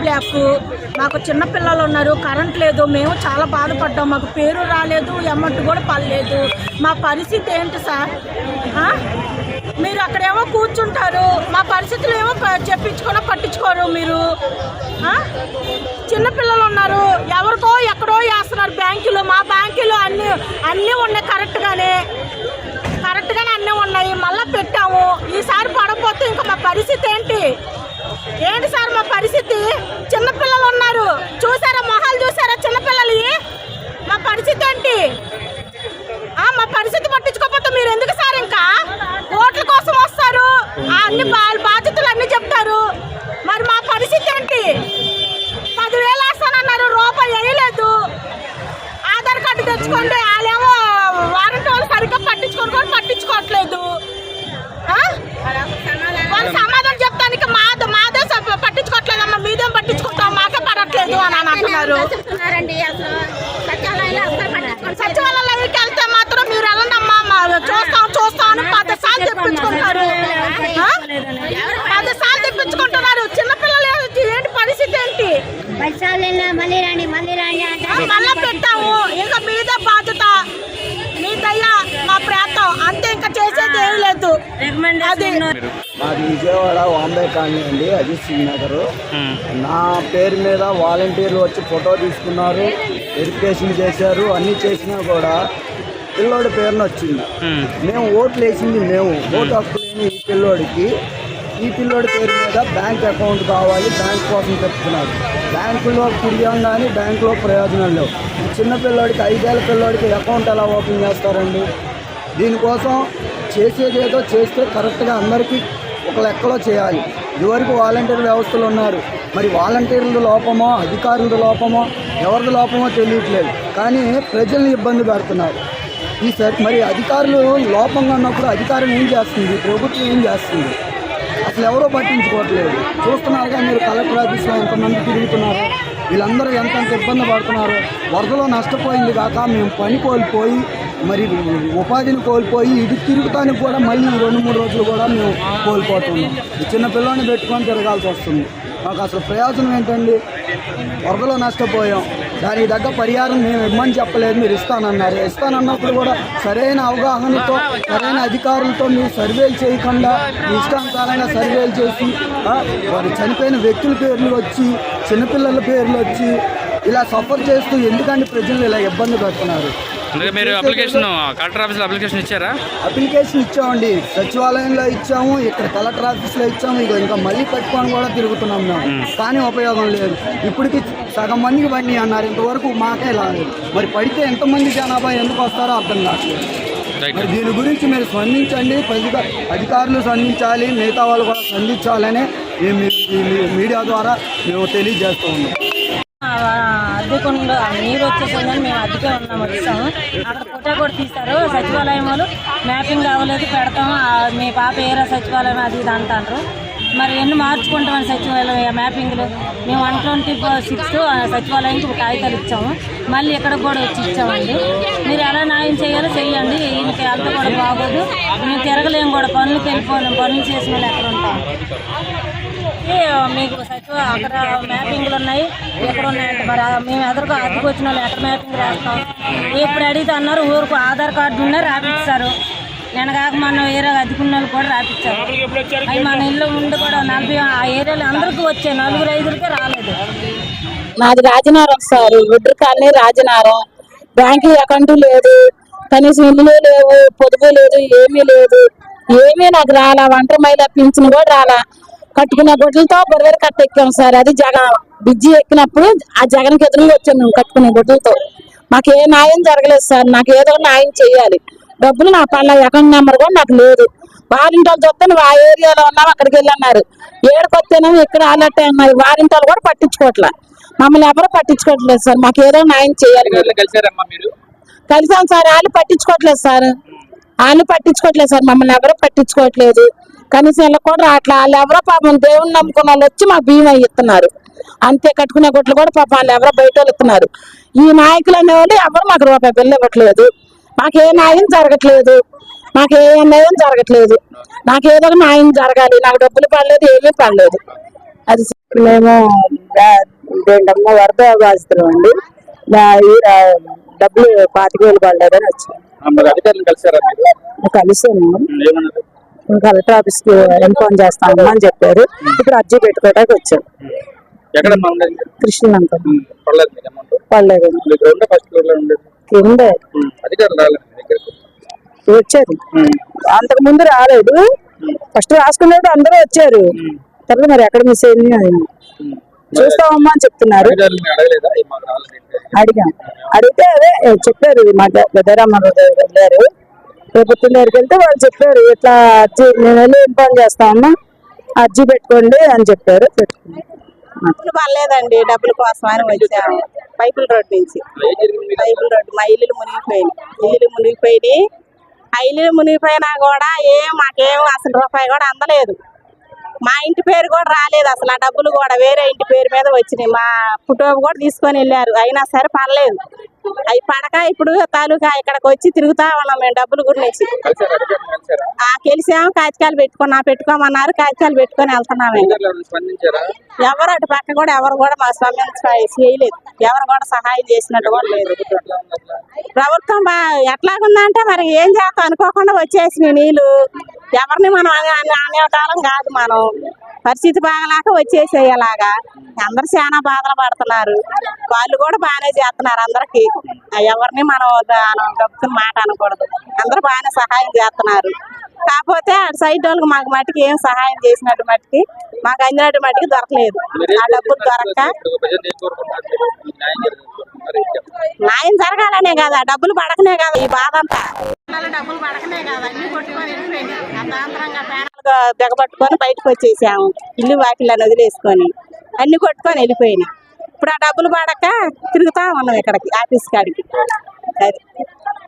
Black. మాకు చిన్నపిల్లలు ఉన్నారు కరెంట్ లేదు మేము చాలా బాధపడ్డాం మాకు పేరు రాలేదు అమౌంట్ కూడా పడలేదు. మా పరిస్థితి ఏంటి సార్? మీరు అక్కడేమో కూర్చుంటారు మా పరిస్థితులు ఏమో చెప్పించుకోనో పట్టించుకోరు మీరు. చిన్నపిల్లలు ఉన్నారు ఎవరికో ఎక్కడో వేస్తున్నారు బ్యాంకులు మా బ్యాంకులు అన్నీ అన్నీ ఉన్నాయి కరెక్ట్గానే కరెక్ట్గానే అన్నీ ఉన్నాయి మళ్ళీ పెట్టాము. ఈసారి పడకపోతే ఇంకా మా పరిస్థితి ఏంటి? ఏంటి సార్ మా పరిస్థితి? చిన్నపిల్లలు ఉన్నారు. చూసారా మొహాలు చూసారా చిన్నపిల్లలు మా పరిస్థితి ఏంటి? మా పరిస్థితి పట్టించుకోకపోతే మీరు ఎందుకు సార్ ఇంకా? ఓట్ల కోసం వస్తారు. అన్ని బాధ్యతలు అన్ని చెప్తారు. మరి మా పరిస్థితి ఏంటి? పదివేలు వేస్తానన్నారు రూపాయి వేయలేదు. ఆధార్ కార్డు తెచ్చుకోండి వాళ్ళేమో వారంటీ వాళ్ళు సరిగ్గా పట్టించుకొని కూడా పట్టించుకోవట్లేదు ఆ? వాళ్ళు సమాధానం చెప్తానికి మా మాదే స- పట్టించుకోవట్లేదమ్మా మీదేం పట్టించుకుంటాం పడట్లేదు అని అని అంటున్నారు. సచివాలయానికి వెళ్తే మాత్రం మీరు వెళ్ళండి అమ్మా మా చూస్తాం చూస్తాం అని పది సార్లు తెప్పించుకుంటారు ఆ? పది సార్లు తెప్పించుకుంటున్నారు చిన్నపిల్లలు ఏంటి ఏంటి పరిస్థితి ఏంటి? మళ్ళీ రండి మళ్ళీ రండి మళ్ళా పెట్టాము. ఇంకా మీద బాధ్యత. మీ మా ప్రాంతం. అంతే ఏం లేదు అది మాది విజయవాడ వాంబే కాలనీ అండి అజిత్ సింగ్ నగర్. నా పేరు మీద వాలంటీర్లు వచ్చి ఫోటో తీసుకున్నారు వెరిఫికేషన్ చేశారు అన్నీ చేసినా కూడా పిల్లోడి పేరున వచ్చింది. మేము ఓట్లు వేసింది మేము ఓటు హక్కు లేని ఈ పిల్లోడికి ఈ పిల్లోడి పేరు మీద బ్యాంక్ అకౌంట్ కావాలి బ్యాంక్ కోసం చెప్తున్నారు. బ్యాంకులో తిరిగాం కానీ బ్యాంకులో ప్రయోజనం లేవు. చిన్న పిల్లోడికి ఐదేళ్ళ పిల్లోడికి అకౌంట్ ఎలా ఓపెన్ చేస్తారండి? దీనికోసం చేసేది ఏదో చేస్తే కరెక్ట్గా అందరికీ ఒక లెక్కలో చేయాలి. ఇదివరకు వాలంటీర్ వ్యవస్థలు ఉన్నారు? మరి వాలంటీర్ల లోపమో అధికారుల లోపమో ఎవరిది లోపమో తెలియట్లేదు. కానీ ప్రజల్ని ఇబ్బంది పెడుతున్నారు. ఈ సరి మరి అధికారులు లోపంగా ఉన్నప్పుడు అధికారం ఏం చేస్తుంది? ప్రభుత్వం ఏం చేస్తుంది? అసలు ఎవరో పట్టించుకోవట్లేదు. చూస్తున్నారుగా మీరు కలెక్టర్ ఆఫీస్లో ఎంతమంది తిరుగుతున్నారు? వీళ్ళందరూ ఎంతంత ఇబ్బంది పడుతున్నారు? వరదలో నష్టపోయింది కాక మేము పని కోల్పోయి మరి ఉపాధిని కోల్పోయి ఇది తిరుగుతానికి కూడా మళ్ళీ రెండు మూడు రోజులు కూడా మేము కోల్పోతున్నాం. చిన్న పిల్లల్ని పెట్టుకొని తిరగాల్సి వస్తుంది. మాకు అసలు ప్రయోజనం ఏంటండి? వరదలో నష్టపోయాం. దానికి తగ్గ పరిహారం మేము ఇమ్మని చెప్పలేదు మీరు ఇస్తానన్నారు. ఇస్తానన్నప్పుడు కూడా సరైన అవగాహనతో సరైన అధికారులతో మీరు సర్వేలు చేయకుండా మీ సర్వేలు చేసి వారు చనిపోయిన వ్యక్తుల పేర్లు వచ్చి చిన్నపిల్లల పేర్లు వచ్చి ఇలా సఫర్ చేస్తూ ఎందుకంటే ప్రజలు ఇలా ఇబ్బంది పెడుతున్నారు? అందుకే మీరు అప్లికేషన్ కలెక్టర్ ఆఫీస్లో అప్లికేషన్ ఇచ్చారా? అప్లికేషన్ ఇచ్చామండి. సచివాలయంలో ఇచ్చాము ఇక్కడ కలెక్టర్ ఆఫీస్లో ఇచ్చాము ఇక ఇంకా మళ్ళీ పెట్టుకొని కూడా తిరుగుతున్నాం మేము. కానీ ఉపయోగం లేదు. ఇప్పటికి సగం మందికి పడినాయి అన్నారు. ఇంతవరకు మాకే రాలేదు. మరి పడితే ఎంతమంది జనాభా ఎందుకు వస్తారో అర్థం కావట్లేదు. మరి దీని గురించి మీరు స్పందించండి. అధికారులు స్పందించాలి. మిగతా వాళ్ళు కూడా స్పందించాలని మీ- మీడియా ద్వారా మేము తెలియజేస్తూ ఉన్నాం. అద్దెకుండా నీరు వచ్చేసిందని మేము అద్దెకే ఉన్నాం వచ్చాము. అక్కడ ఫోటో కూడా తీశారు. సచివాలయం వాళ్ళు మ్యాపింగ్ అవ్వలేదు పెడతాము. మీ పాప ఏరా సచివాలయం అది ఇది అంటారు మరి ఎన్ని మార్చుకుంటామని సచివాలయం మ్యాపింగ్లు? మేము వన్ ట్వంటీ సిక్స్ సచివాలయానికి ఒక కాగితాలు ఇచ్చాము. మళ్ళీ ఇక్కడ కూడా వచ్చి ఇచ్చామండి. మీరు ఎలా న్యాయం చేయాలో చేయండి ఈయనకి వెళ్తే కూడా బాగోదు. మేము తిరగలేము కూడా. పనులకు వెళ్ళిపోలేము. పనులు చేసిన ఎక్కడ ఉంటాం? ఏ, మీకు సచివ అక్కడ మ్యాపింగ్లు ఉన్నాయి. ఎక్కడ ఉన్నాయంటే మరి మేము ఎదురుకు అద్దెకు వచ్చిన వాళ్ళు ఎక్కడ మ్యాపింగ్ రాస్తాం ఎప్పుడు అడిగితే అన్నారు ఊరుకు ఆధార్ కార్డు ఉన్నా రాపిస్తారు నేను కాక మన వేరే అద్దెకున్న వాళ్ళు కూడా రాపిచ్చారు. అవి మన ఇల్లు ముందు కూడా నలభై ఆ ఏరియాలో అందరికీ వచ్చాయి నలుగురు ఐదుగురికే రాలేదు. నాది రాజనారం సార్ ఒడ్డు కాలనీ రాజనారం బ్యాంక్ అకౌంట్ లేదు. కనీసం ఇల్లు లేవు పొదుపు లేదు ఏమీ లేదు. ఏమీ నాకు రాలా వంట మైల పింఛన్ కూడా రాలా. కట్టుకున్న గుడ్లతో బొరవేరు కట్ట ఎక్కాం సార్. అది జగన్ బిజ్జి ఎక్కినప్పుడు ఆ జగన్కి ఎదురుగా వచ్చాను మేము కట్టుకునే గుడ్లతో మాకు ఏ న్యాయం జరగలేదు సార్. నాకు ఏదో ఒక న్యాయం చేయాలి. డబ్బులు నా పళ్ళ అకౌంట్ నెంబర్ కూడా నాకు లేదు. వారింటాలు చూస్తే నువ్వు ఆ ఏరియాలో ఉన్నావు అక్కడికి వెళ్ళి అన్నారు. ఏడుకొచ్చానేమో ఇక్కడ అలర్ట్ అన్నారు. వారింటాలు కూడా పట్టించుకోవట్లే. మమ్మల్ని ఎవరు పట్టించుకోవట్లేదు సార్. మాకు ఏదో న్యాయం చేయాలి. కలిసాం సార్. వాళ్ళు పట్టించుకోవట్లేదు సార్. వాళ్ళు పట్టించుకోవట్లేదు సార్. మమ్మల్ని ఎవరో పట్టించుకోవట్లేదు. కనీసం వీళ్ళకి కూడా రావట్లే. వాళ్ళు ఎవరో పాపం దేవుని నమ్ముకున్న వాళ్ళు వచ్చి మా బియ్యం అవి ఇస్తున్నారు. అంతే కట్టుకునే గుట్లు కూడా పాపం వాళ్ళు ఎవరో బయట వాళ్ళు ఇస్తున్నారు. ఈ నాయకులు అనేవాళ్ళు ఎవరు మాకు రూపాయి బిల్లు ఇవ్వట్లేదు. మాకు ఏ న్యాయం జరగట్లేదు. మాకు ఏ న్యాయం జరగట్లేదు. నాకు ఏదో ఒక న్యాయం జరగాలి. నాకు డబ్బులు పడలేదు ఏమీ పడలేదు. అది మేము ఏంటమ్మా వరద బాధితులు అండి. డబ్బులు పాతిక వేలు పడలేదని వచ్చాను కలిసాను కలెక్టర్ ఆఫీస్కి ఇన్ఫార్మ్ చేస్తామమ్మా అని చెప్పారు. ఇప్పుడు అర్జీ పెట్టుకోవడానికి వచ్చాం. ఎక్కడ ఉండేది కృష్ణలంక పర్లేదు కింద వచ్చారు. అంతకు ముందు రాలేదు. ఫస్ట్ రాసుకున్నప్పుడు అందరూ వచ్చారు. తర్వాత మరి ఎక్కడ మిస్ అయింది చూస్తామమ్మా అని చెప్తున్నారు? అడిగాం. అడిగితే అదే చెప్పారు మా గదరామ్మ వెళ్ళారు ప్రభుత్వం దగ్గరికి వెళ్తే వాళ్ళు చెప్పారు ఇట్లా అర్జీ మేము వెళ్ళి ఇన్ఫార్మ్ చేస్తామమ్మా అర్జీ పెట్టుకోండి అని చెప్పారు పెట్టుకున్నాం డబ్బులు పర్లేదండి డబ్బుల కోసం అని వచ్చాము. పైపుల రోడ్ నుంచి. పైపుల రోడ్ మా ఇల్లులు మునిగిపోయినాయి. ఇల్లులు మునిగిపోయినాయి. ఆ ఇల్లులు మునిగిపోయినా కూడా ఏం మాకేం అసలు రూపాయి కూడా అందలేదు. మా ఇంటి పేరు కూడా రాలేదు అసలు ఆ డబ్బులు కూడా వేరే ఇంటి పేరు మీద వచ్చినాయి. మా కుటుంబం కూడా తీసుకొని వెళ్ళారు. అయినా సరే పర్లేదు అవి పడక ఇప్పుడు తాలూకా ఇక్కడికి వచ్చి తిరుగుతా ఉన్నాం మేము డబ్బులు గురించి ఆ గెలిసాము కాగితాలు పెట్టుకున్నా పెట్టుకోమన్నారు కాగితాలు పెట్టుకొని వెళ్తున్నాము ఎవరు అటు పక్క కూడా ఎవరు కూడా మా స్వామ్యం చేయలేదు. ఎవరు కూడా సహాయం చేసినట్టు కూడా లేదు. ప్రభుత్వం బా ఎట్లాగుందంటే మరి ఏం చేస్తాం అనుకోకుండా వచ్చేసినాయి నీళ్ళు. ఎవరిని మనం అనే- అనే కాలం కాదు మనం. పరిస్థితి బాగలేక వచ్చేసేయి అలాగా. అందరు చాలా బాధలు పడుతున్నారు. వాళ్ళు కూడా బాగానే చేస్తున్నారు అందరికి. ఎవరిని మనం గబ్బుతున్న మాట అనకూడదు. అందరూ బాగానే సహాయం చేస్తున్నారు. కాకపోతే అటు సైడ్ వాళ్ళకి మాకు మట్టికి ఏం సహాయం చేసినట్టు మట్టికి మాకు అందినట్టు మట్టికి దొరకలేదు. ఆ డబ్బులు దొరక్క? న్యాయం జరగాలనే కదా డబ్బులు పడకనే కదా ఈ బాధ అంతా. డబ్బులు పడకనే అన్ని కొట్టుకొని వెళ్ళిపోయినాయి బయటకు వచ్చేసాము. ఇల్లు వాకిళ్ళని వదిలేసుకొని అన్ని కొట్టుకొని వెళ్ళిపోయినాయి. ఇప్పుడు ఆ డబ్బులు పడక తిరుగుతా ఉన్నాం ఇక్కడికి ఆఫీస్ కాడికి. అది.